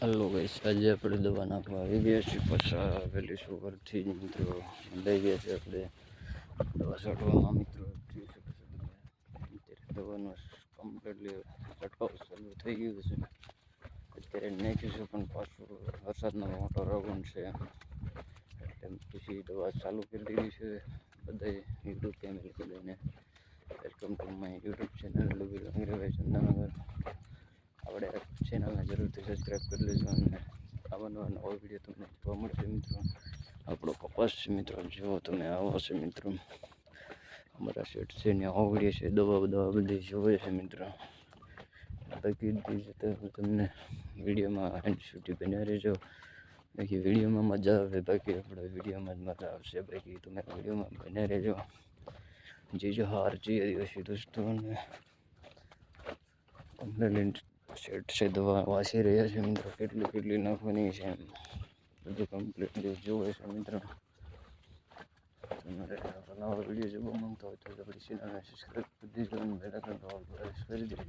Hello ગઈશ. આજે આપણે દવા નાખવા આવી ગયા છીએ. પાછા વહેલી સવારથી જ મિત્રો લઈ ગયા છે આપણે દવા છાંટવામાં મિત્રો, જોઈ શકો છો તમે. અત્યારે દવાનો કમ્પ્લીટલી છંટકાવ ચાલુ થઈ ગયું છે. અત્યારે નાખ્યું છે પણ પાછું વરસાદનો મોટો રાઉન્ડ છે, એટલે પછી દવા ચાલુ કરી દીધી છે બધા યુટ્યુબ ચેનલ કરીને welcome to my YouTube channel લવિલ અંગ્રેભાઈ આપણે ચેનલને જરૂરથી સબસ્ક્રાઈબ કરી લેજો અને આવા નવા નવા વીડિયો તમને જોવા મળશે મિત્રો. આપણો કપાસ છે મિત્રો, જો તમે આવો છે મિત્રો. અમારા શેઠ છે ને આવો વીડિયો છે, દવા દવા બધી જોવે છે મિત્રો. બાકી બીજું તમને વિડીયોમાં એન્ડ સુધી બન્યા રહેજો. બાકી વિડીયોમાં મજા આવે, બાકી આપણે વિડીયોમાં જ મજા આવશે. બાકી તમે વિડીયોમાં બન્યા રહેજો. જીજો હાર જી આદિવાસી દોસ્તોને કમ્પ્લેટ સેટ છે, દવા વાસી રહ્યા છે મિત્રો. કેટલી કેટલી નાખવાની છે એમ. બધું કમ્પ્લીટ જોવે છે મિત્રો. તમારે નવા વીડિયો જોવા માંગતા હોય તો આપણી ચેનલને સબસ્ક્રાઈબ કરી દેજો અને બેલ આઇકન પર કરી દેજો.